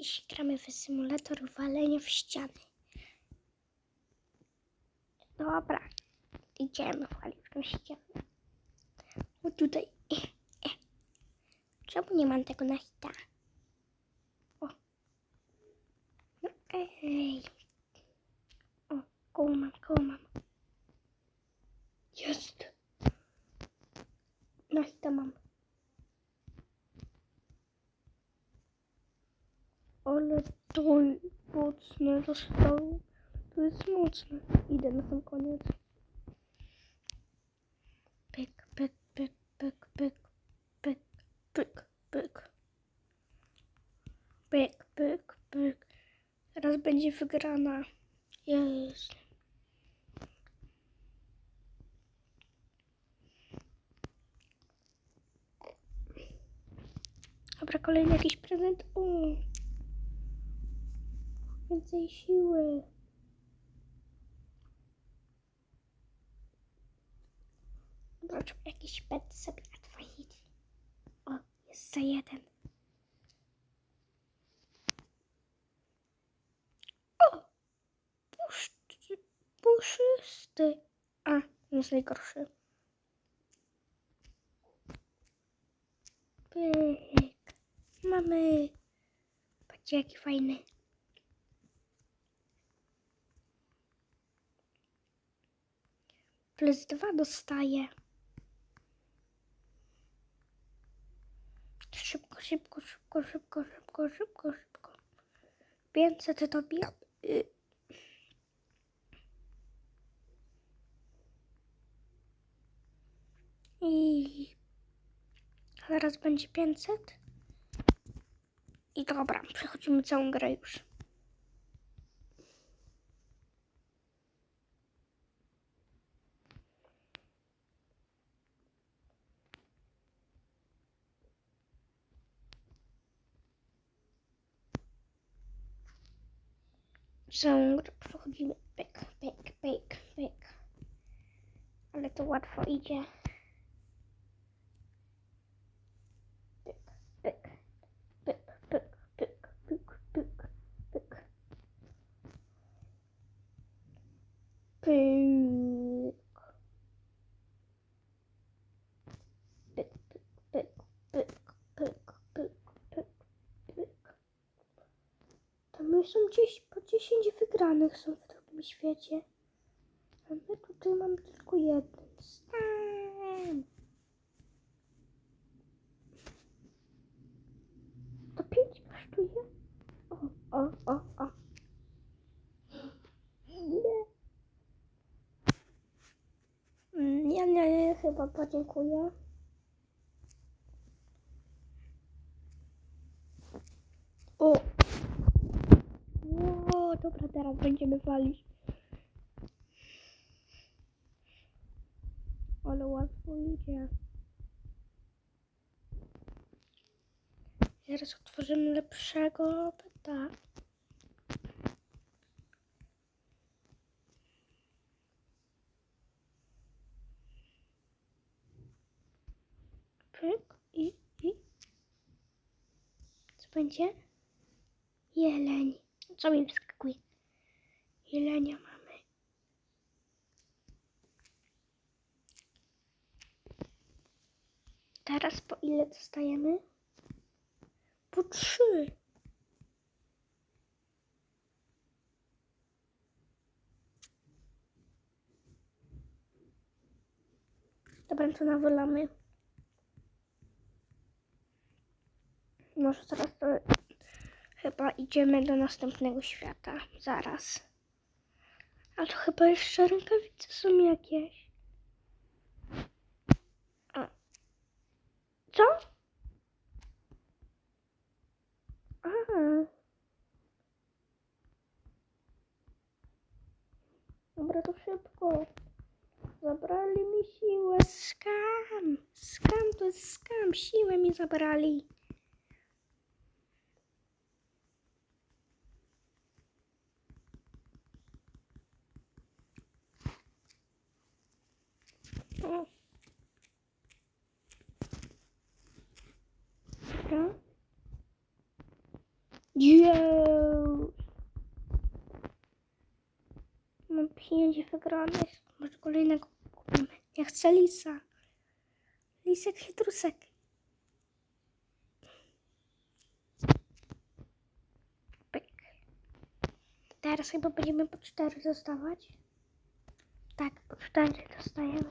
Dziś gramy w symulator walenia w ściany. Dobra, idziemy walić w ścianę. O tutaj. E, e. Czemu nie mam tego na hita? O. No ej. O, koło mam, koło mam. Jest. Na hita mam. Ale to mocne zostało. To jest mocne. Idę na sam koniec. Pyk, pyk, pyk, pyk, pyk, pyk, pyk, pyk. Pyk, pyk, pyk. Teraz będzie wygrana. Jest. Dobra, kolejny jakiś prezent. O! Więcej siły. Trzeba jakiś pet sobie. O, jest za jeden. O! Puszysty. A, jest najgorszy. Pyk. Mamy. Patrzcie, jaki fajny. Plus dwa dostaję. Szybko, szybko, szybko, szybko, szybko, szybko, szybko. 500 to bieg. y. I zaraz będzie 500. I dobra, przechodzimy całą grę już. Całą grę przechodzimy. Pyk, pyk, pyk, pyk. Ale to łatwo idzie. Pyk, pyk, pyk, pyk, pyk, pyk, pyk, pyk. Pyk. Pyk, pyk, pyk, pyk, pyk, pyk, pyk, pyk. Tam już są gdzieś po 10 wygranych są w tym świecie. A my tutaj mamy tylko jeden. Stan. To 5 kosztuje? O, o, o, o. Nie. Mm, Ja nie, chyba podziękuję. O! Ło, dobra, teraz będziemy walić. Ale łatwo idzie. Zaraz otworzymy lepszego peta. Pyk i, i. Co będzie? Jeleń. Co mi wyskakuje? Jelenia mamy. Teraz po ile dostajemy? Po trzy. Dobra, to nawalamy. Może teraz to chyba idziemy do następnego świata. Zaraz. A to chyba jeszcze rękawice są jakieś. A. Co? Aha. Dobra, to szybko. Zabrali mi siłę. Skam. Skam to jest skam. Siłę mi zabrali. O. Dobra. Jeus. Mam pięć wygranych. Może kolejnego kupimy. Ja chcę lisa. Lisek chytrusek. Pyk. Teraz chyba będziemy po cztery dostawać. Tak, po cztery dostajemy.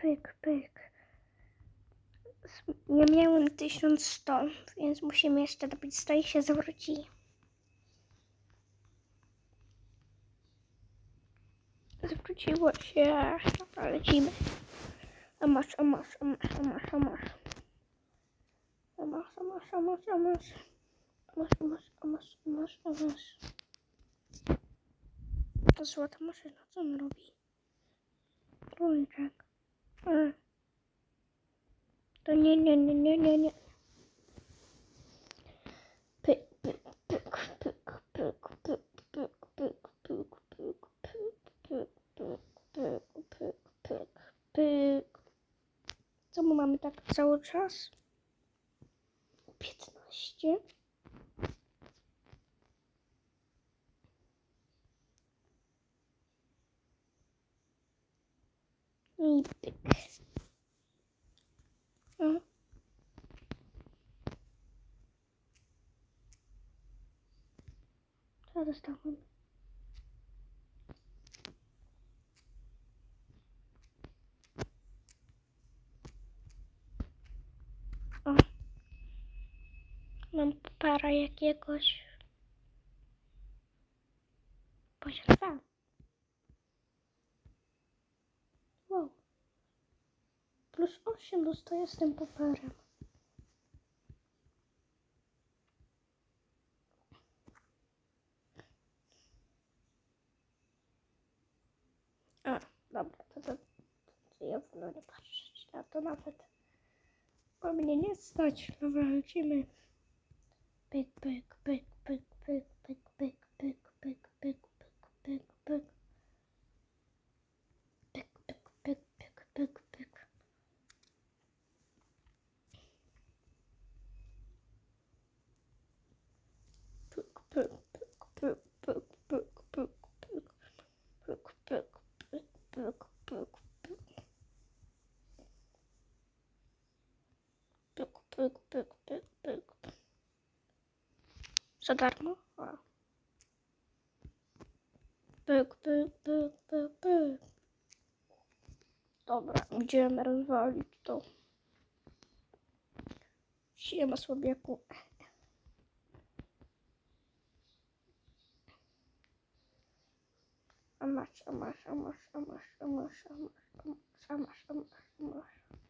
pyk, pyk. Ja miałem 1100, więc musimy jeszcze dobić 100 i się zwróci. Zwróciło się. Dobra, lecimy. A masz, a masz, a masz, a masz, a masz. A masz, a masz, a masz, a masz. A masz, masz, masz, masz, masz. To złota maszyna, co on robi? Króliczek. To nie, nie, nie, nie, nie, nie. Pyk, pyk, pyk, pyk, pyk, pyk. Co my mamy tak cały czas? 15. Nipik. Hum. Tá, das Tachen. Ó. Vamos parar aqui agora. Pode passar. Plus 8 dostaję z tym paperem. A, dobra, to, to, to ja nie patrzeć na to nawet. Bo mnie nie stać. Dobra, lecimy. Pyk, pyk, pyk, pyk, pyk, pyk, pyk, pyk, pyk, pyk, pyk. Pyk, pyk, pyk, pyk, pyk, pyk. Pyk, pyk, pyk, pyk, pyk, pyk, pyk, pyk. Pyk, pyk, pyk, pyk, pyk, pyk. Pyk, pyk, pyk, pyk, pyk. Za darmo? A. Pyk, pyk, pyk, pyk, pyk. Dobra, idziemy rozwalić to. Siema słabieku. A masz, a masz, a masz, a masz, a masz, a masz, a masz, a masz, a masz, a masz.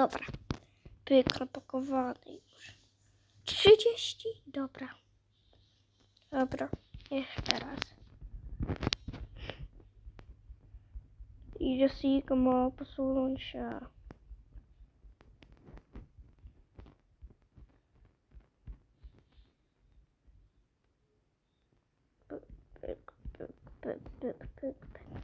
Dobra. Pyk napakowany już. 30? Dobra. Dobra. Jeszcze raz. Idzie Sigma, posunąć się. Pyk, pyk, pyk, pyk, pyk, pyk, pyk.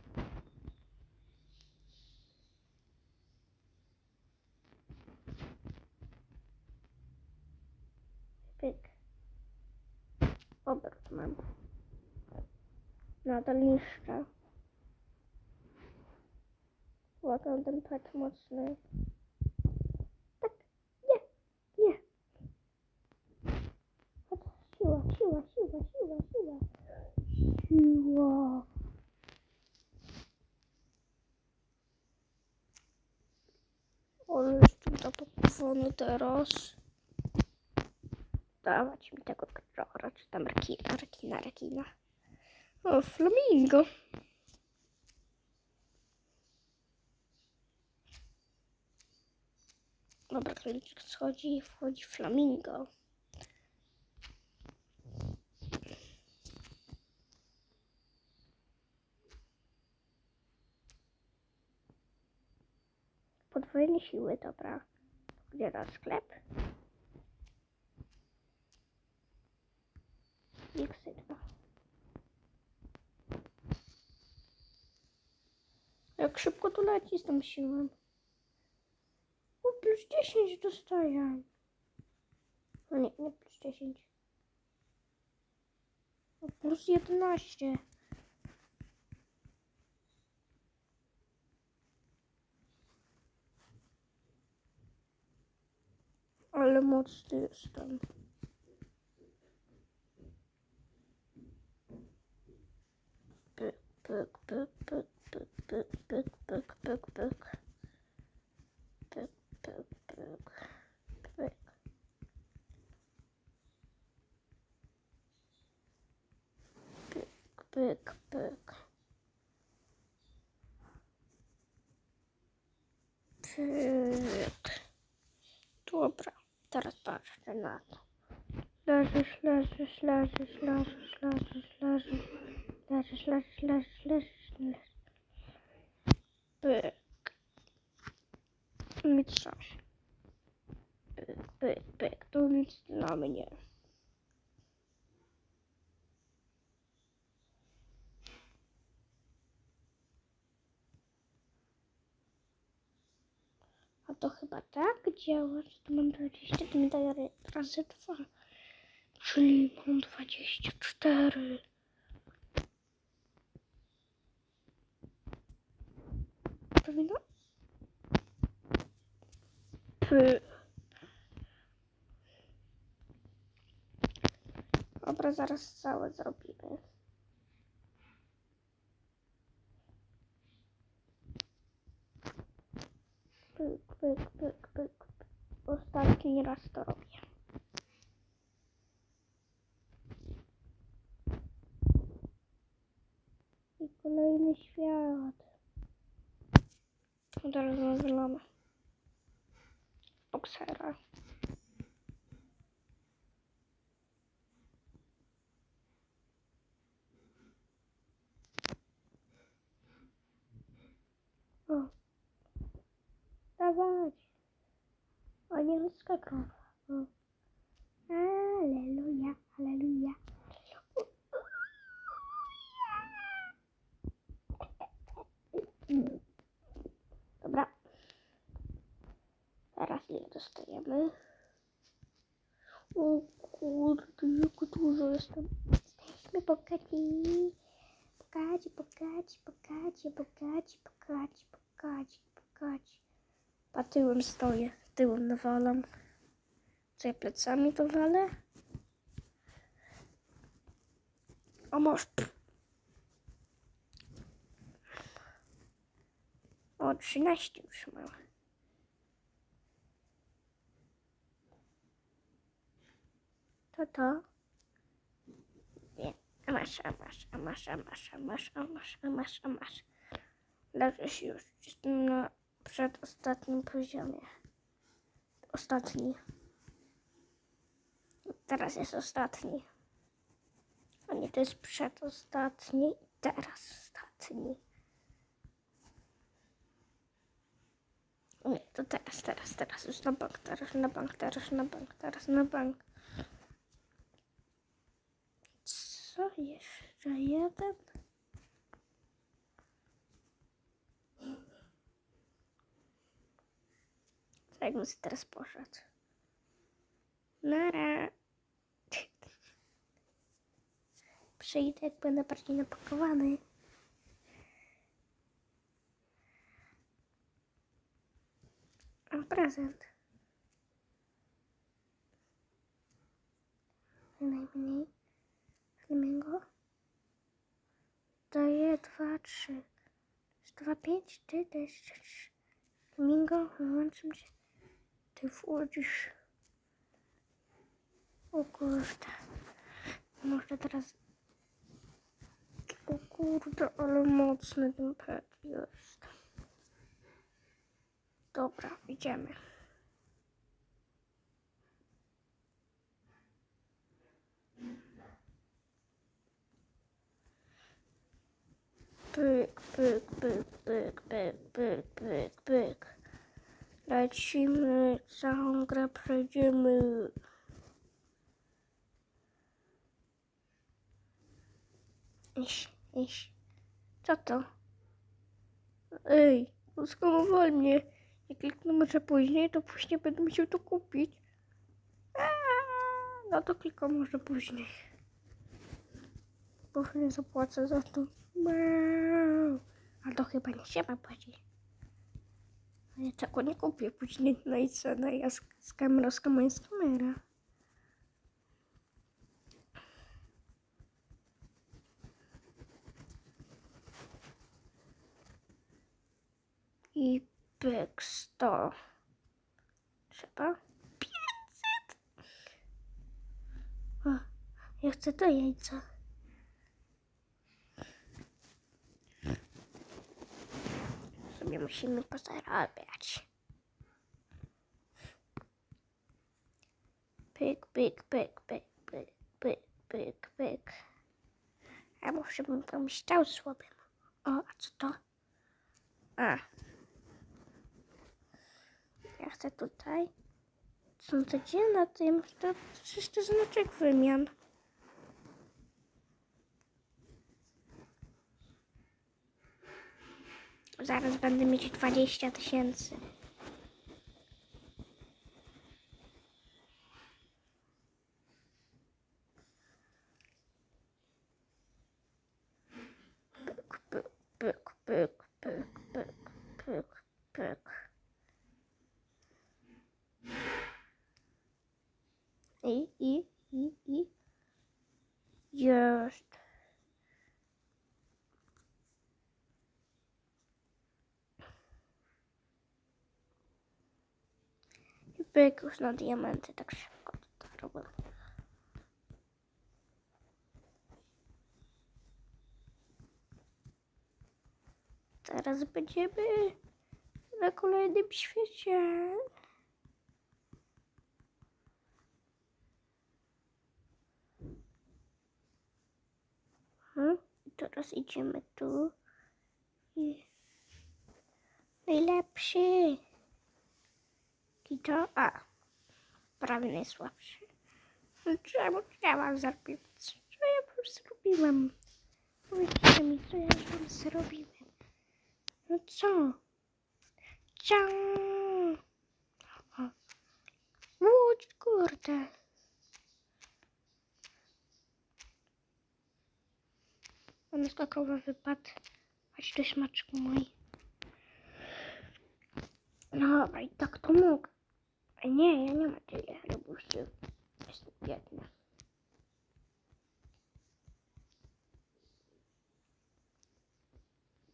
Pyk. Obrót mam. Nadal niszczę. Uwaga, ten pet mocny. Tak, nie, nie. Chodź, Siła, siła, siła, siła, siła. Siła. Ale jestem zapakowany teraz. Dawać mi tego kaczora, czy tam rekina, rekina, rekina. O, flamingo. Dobra, króliczek schodzi i wchodzi flamingo. Podwojenie siły, dobra. Gdzie na sklep? Dwa. Jak szybko tu leci z tą siłą. O, plus 10 dostaję. No nie, nie plus 10. O, plus 11. Ale mocny jestem. Pyk, pyk, pyk, pyk, Пик-пик-пик-пик-пик. Пик-пик-пик. Пик. Пик-пик-пик. Пик. Добре. Зараз перше треба. Ляжеш, ляжеш, ляжеш, ляжеш, ляжеш, ляжеш. Ляжеш, ляжеш, ляжеш, ляжеш, ляжеш. Pyk. I co? Pyk, pyk. To nic dla mnie. A to chyba tak działa, że tu mam 20, to mi daje razy 2. Czyli mam 24. Powinno? Py. Dobra, zaraz całe zrobimy. Pyk, pyk, pyk, pyk. Ostatni raz to robię. I kolejny świat. A teraz nazywamy. Boksera. O. Dawać. Anielska krowa. O. Aleluja, aleluja. Dobra. Teraz ile dostajemy? O kurde, jak dużo jestem. Jesteśmy bogaci. Bogaci, bogaci, bogaci, bogaci, bogaci, bogaci, bogaci. A tyłem stoję, tyłem nawalam. Co ja plecami to walę? A masz. O, 13 już mam. To to? Nie. A masz, a masz, a masz, a masz, a masz, a masz, a masz, a masz. Leżysz już. Jestem na przedostatnim poziomie. Ostatni. Teraz jest ostatni. A nie, to jest przedostatni teraz ostatni. Nie, to teraz, teraz, teraz już na bank, teraz na bank, teraz na bank, teraz na bank. Co jeszcze jeden? Co jakbym sobie teraz poszedł? Nara. Przyjdę, jak będę bardziej napakowany. Mam prezent. Najmniej. Flamingo. Daję dwa, trzy. Dwa, pięć, ty, trzy. Flamingo, wyłączam się. Ty wchodzisz. O kurde. Może teraz... O kurde, ale mocny ten pet jest. Dobra, idziemy. Pyk, pyk, pyk, pyk, pyk, pyk, pyk, pyk. Lecimy, całą grę przejdziemy. Iś, iś. Co to? Ej, uskamowali mnie. Jak kliknę może później, to później będę musiał to kupić. Eee, No to klikam może później. Bo nie zapłacę za to. Miau. A to chyba nie trzeba płacić. Ja tego nie kupię później na i cenę. Ja z, z kamerą, z kamerą, kamera. I pyk 100. Trzeba 500. O, ja chcę to jajco. Sobie musimy pozarabiać. Pyk, pyk, pyk, pyk, pyk, pyk, pyk, pyk. A może bym pomyślał słowem. O, a co to? A. Ja chcę tutaj. Są gdzie na tym? To przecież to znaczek wymian. Zaraz będę mieć 20 tysięcy. Pyk, pyk, pyk, pyk, pyk, pyk, pyk, pyk. I, i, i, i. Jest. I pyk już na diamenty, tak szybko to robię. Teraz będziemy na kolejnym świecie. I teraz idziemy tu. Najlepszy. Kito, a prawie najsłabszy. No Czemu mam zrobić? Co ja prostu zrobiłem? Powiedzcie mi, co ja wam zrobiłem. No co? Co? Łódź, kurde. On skakowy wypadł. Chodź do smaczku mój. No i tak to mogę. Не, я не матеря, допустим. Я тебя.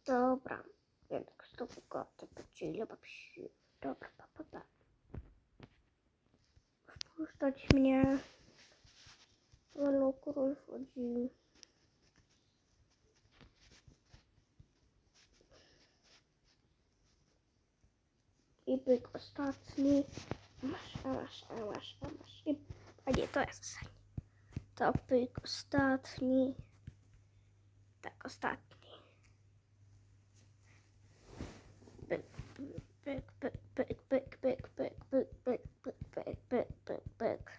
Добра. Я так что как-то потеряла вообще. Добра, папа, да. Что меня волок кровь один. И бык остаться. Masz, a masz, a masz, a masz. I... A nie, to jest ostatni. To byk ostatni. Tak, ostatni. Byk, byk, byk, byk, byk, byk, byk, byk, byk, byk, byk, byk, byk, byk.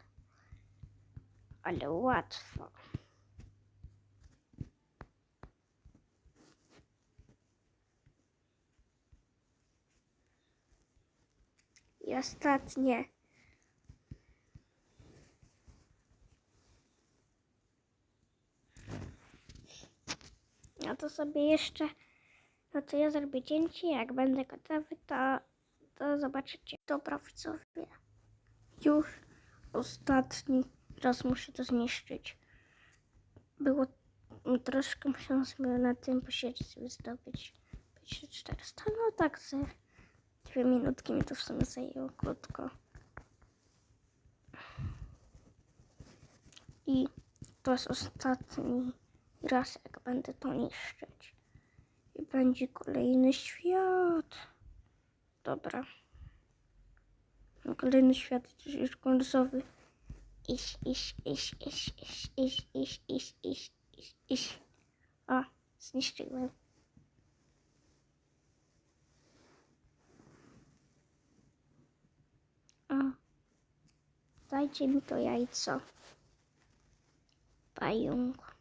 Ale łatwo. I ostatnie. No to sobie jeszcze, no to ja zrobię cięcie, jak będę gotowy, to to zobaczycie. Dobra, widzowie. Już ostatni raz muszę to zniszczyć. Było troszkę musiałam sobie na tym posiedzieć, sobie zdobyć 5400. No tak, ze dwie minutki mi to w sumie zajęło krótko. I to jest ostatni raz, jak będę to niszczyć. I będzie kolejny świat. Dobra. Kolejny świat już końcowy. Iś, iś, iś, iś, iś, iś, iś, iś, iś, iś. O, zniszczyłem. Dajcie mi to jajco. Pająk.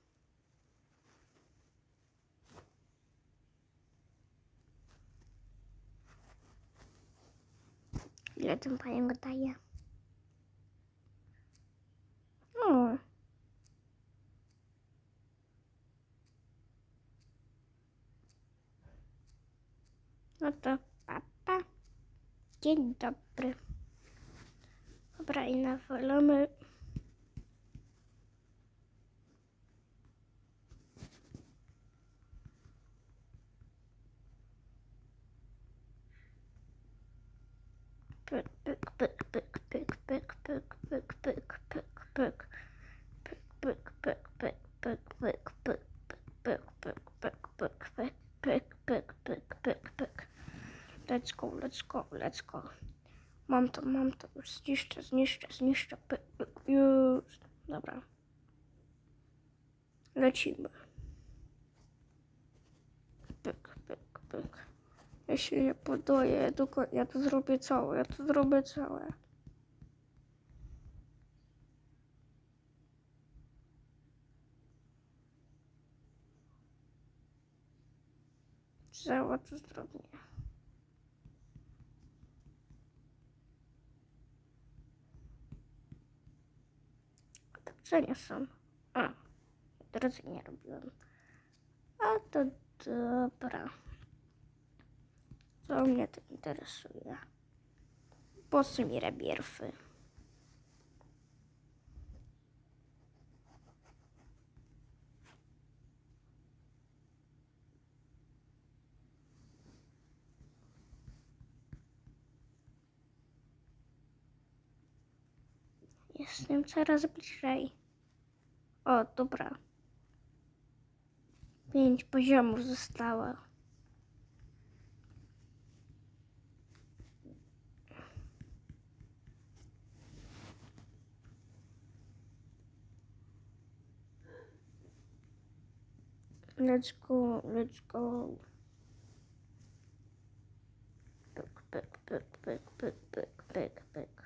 Ile ten pająk daje? O. No to papa. Dzień dobry. Dobra, i nawalamy. Pyk, pyk, pyk, pyk, pyk, pyk, pyk, pyk, pyk, pyk, pyk. Pyk, pyk, pyk, pyk, pyk, pyk, pyk, pyk, pyk, pyk, pyk, pyk, pyk, pyk, pyk, pyk. Let's go, let's go, let's go. Mam to, mam to. Już zniszczę, zniszczę, zniszczę. Już. Dobra. Lecimy. Pyk, pyk, pyk. Się nie podaję, ja to zrobię całe, ja to zrobię całe. Całe to zrobię. Dobrze są. A, teraz nie robiłem. A to dobra. Co mnie to interesuje? Po co mi? Jestem coraz bliżej. O, dobra. Pięć poziomów zostało. Let's go, let's go. Pyk, pyk, pyk, pyk, pyk, pyk, pyk, pyk.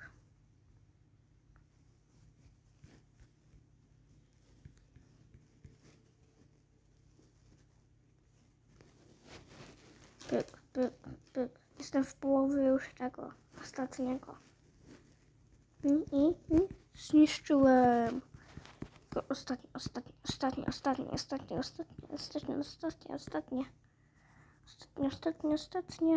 Jestem w połowie już tego ostatniego. I, i, i zniszczyłem. Ostatnie, ostatnie, ostatnie, ostatnie, ostatnie, ostatnie, ostatnie, ostatnie, ostatnie. Ostatnie, ostatnie, ostatnie.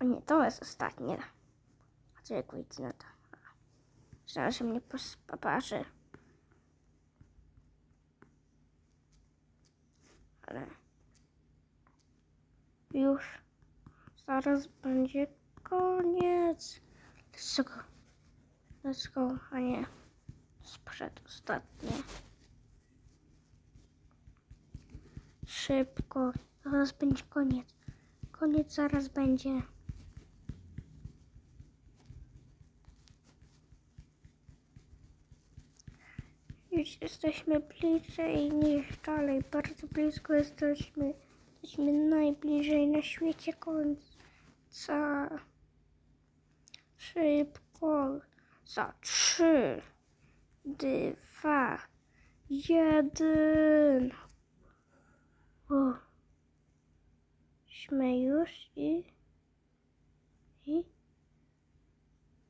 O nie, to jest ostatnie. A co jak wyjdzie na to? Że mnie poparzy. Ale już zaraz będzie koniec. Let's go. Let's go. A nie. Sprzed ostatnie. Szybko. Zaraz będzie koniec. Koniec zaraz będzie. Już jesteśmy bliżej niż dalej. Bardzo blisko jesteśmy. Jesteśmy najbliżej na świecie końca. Szybko. Za trzy, dwa, jeden. O.Śmy już i... I...